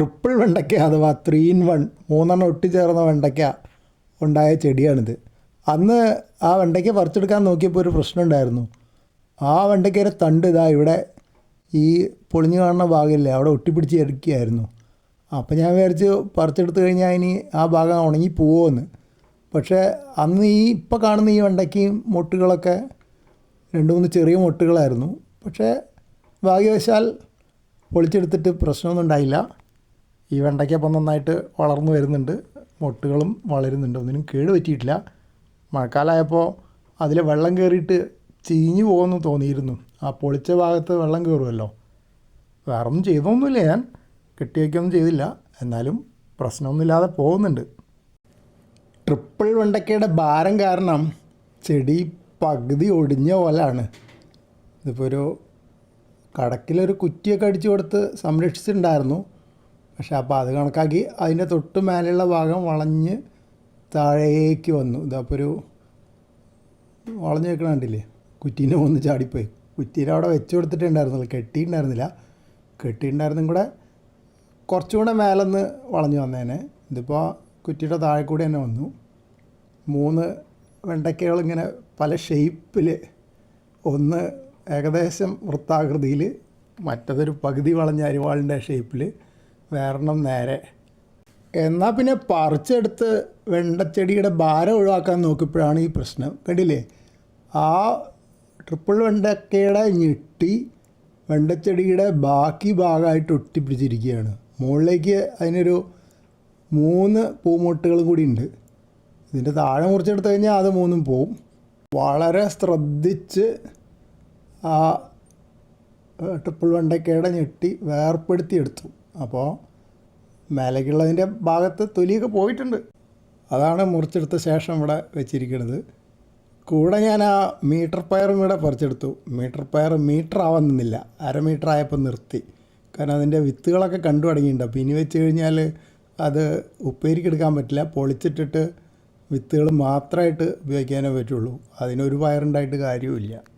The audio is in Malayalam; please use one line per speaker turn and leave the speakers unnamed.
ട്രിപ്പിൾ വെണ്ടയ്ക്ക അഥവാ ത്രീ ഇൻ വൺ മൂന്നെണ്ണം ഒട്ടിച്ചേർന്ന വെണ്ടയ്ക്ക ഉണ്ടായ ചെടിയാണിത്. അന്ന് ആ വെണ്ടയ്ക്ക പറിച്ചെടുക്കാൻ നോക്കിയപ്പോൾ ഒരു പ്രശ്നം ഉണ്ടായിരുന്നു. ആ വെണ്ടയ്ക്കയുടെ തണ്ട് ഇതാ ഇവിടെ ഈ പൊളിഞ്ഞു കാണുന്ന ഭാഗമില്ലേ അവിടെ ഒട്ടിപ്പിടിച്ച് എടുക്കുകയായിരുന്നു അപ്പം ഞാൻ വിചാരിച്ച് പറിച്ചെടുത്ത് കഴിഞ്ഞാൽ ഇനി ആ ഭാഗം ഉണങ്ങി പോവുമെന്ന് പക്ഷേ അന്ന് ഈ ഇപ്പോൾ കാണുന്ന ഈ വെണ്ടയ്ക്കയും മൊട്ടുകളൊക്കെ രണ്ട് മൂന്ന് ചെറിയ മൊട്ടുകളായിരുന്നു. പക്ഷേ ഭാഗ്യവശാൽ പൊളിച്ചെടുത്തിട്ട് പ്രശ്നമൊന്നും ഉണ്ടായില്ല. ഈ വെണ്ടയ്ക്ക നന്നായിട്ട് വളർന്നു വരുന്നുണ്ട്. മൊട്ടുകളും വളരുന്നുണ്ട്. ഒന്നിനും കേട് പറ്റിയിട്ടില്ല. മഴക്കാലമായപ്പോൾ അതിൽ വെള്ളം കയറിയിട്ട് ചീഞ്ഞു പോകുമെന്ന് തോന്നിയിരുന്നു. ആ പൊളിച്ച ഭാഗത്ത് വെള്ളം കയറുമല്ലോ വേറെ ഒന്നും ചെയ്തൊന്നുമില്ല ഞാൻ. കെട്ടിവയ്ക്കൊന്നും ചെയ്തില്ല. എന്നാലും പ്രശ്നമൊന്നുമില്ലാതെ പോകുന്നുണ്ട്. ട്രിപ്പിൾ വെണ്ടയ്ക്കയുടെ ഭാരം കാരണം ചെടി പകുതി ഒടിഞ്ഞ പോലാണ്. ഇതിപ്പോൾ ഒരു കടക്കിലൊരു കുറ്റിയൊക്കെ അടിച്ചു കൊടുത്ത് സംരക്ഷിച്ചിട്ടുണ്ടായിരുന്നു. പക്ഷെ അപ്പോൾ അത് കണക്കാക്കി അതിന്റെ തൊട്ട് മേലെയുള്ള ഭാഗം വളഞ്ഞ് താഴേക്ക് വന്നു. ഇതപ്പോൾ ഒരു വളഞ്ഞ് വെക്കണ കണ്ടില്ലേ? കുറ്റീന്റെ ഒന്ന് ചാടിപ്പോയി. കുറ്റീനെ അവിടെ വെച്ച് കൊടുത്തിട്ടുണ്ടായിരുന്നില്ല. കെട്ടിയിട്ടുണ്ടായിരുന്നില്ല. കെട്ടിയിട്ടുണ്ടായിരുന്നും കൂടെ കുറച്ചും കൂടെ മേലെന്ന് വളഞ്ഞു വന്നേനെ. ഇതിപ്പോൾ കുറ്റിയുടെ താഴെ കൂടി തന്നെ വന്നു. മൂന്ന് വെണ്ടയ്ക്കകൾ ഇങ്ങനെ പല ഷേപ്പിൽ ഒന്ന് ഏകദേശം വൃത്താകൃതിയിൽ മറ്റതൊരു പകുതി വളഞ്ഞ അരിവാളിന്റെ ഷേപ്പിൽ വേറെണ്ണം നേരെ. എന്നാൽ പിന്നെ പറിച്ചെടുത്ത് വെണ്ടച്ചെടിയുടെ ഭാരം ഒഴിവാക്കാൻ നോക്കിയപ്പോഴാണ് ഈ പ്രശ്നം. കണ്ടില്ലേ? ആ ട്രിപ്പിൾ വെണ്ടക്കയുടെ ഞെട്ടി വെണ്ടച്ചെടിയുടെ ബാക്കി ഭാഗമായിട്ട് ഒട്ടിപ്പിടിച്ചിരിക്കുകയാണ്. മുകളിലേക്ക് അതിനൊരു മൂന്ന് പൂമൊട്ടുകളും കൂടി ഉണ്ട്. ഇതിന്റെ താഴെ മുറിച്ചെടുത്ത് കഴിഞ്ഞാൽ അത് മൂന്നും പോവും. വളരെ ശ്രദ്ധിച്ച് ആ ട്രിപ്പിൾ വെണ്ടക്കയുടെ ഞെട്ടി വേർപ്പെടുത്തിയെടുത്തു. അപ്പോൾ മേലേക്കുള്ളതിന്റെ ഭാഗത്ത് തൊലിയൊക്കെ പോയിട്ടുണ്ട്. അതാണ് മുറിച്ചെടുത്ത ശേഷം ഇവിടെ വെച്ചിരിക്കുന്നത് കൂടെ ഞാൻ ആ മീറ്റർ പയറും കൂടെ പറിച്ചെടുത്തു. മീറ്റർ പയർ മീറ്റർ ആവുന്നില്ല അര മീറ്റർ ആയപ്പോൾ നിർത്തി. കാരണം അതിന്റെ വിത്തുകളൊക്കെ കണ്ടു തുടങ്ങിയിട്ടുണ്ട്. അപ്പോൾ ഇനി വെച്ച് കഴിഞ്ഞാൽ അത് ഉപ്പേരിക്ക് എടുക്കാൻ പറ്റില്ല. പൊളിച്ചിട്ടിട്ട് വിത്തുകൾ മാത്രമായിട്ട് ഉപയോഗിക്കാനേ പറ്റുള്ളൂ. അതിനൊരു പയറുണ്ടായിട്ട് കാര്യവുമില്ല.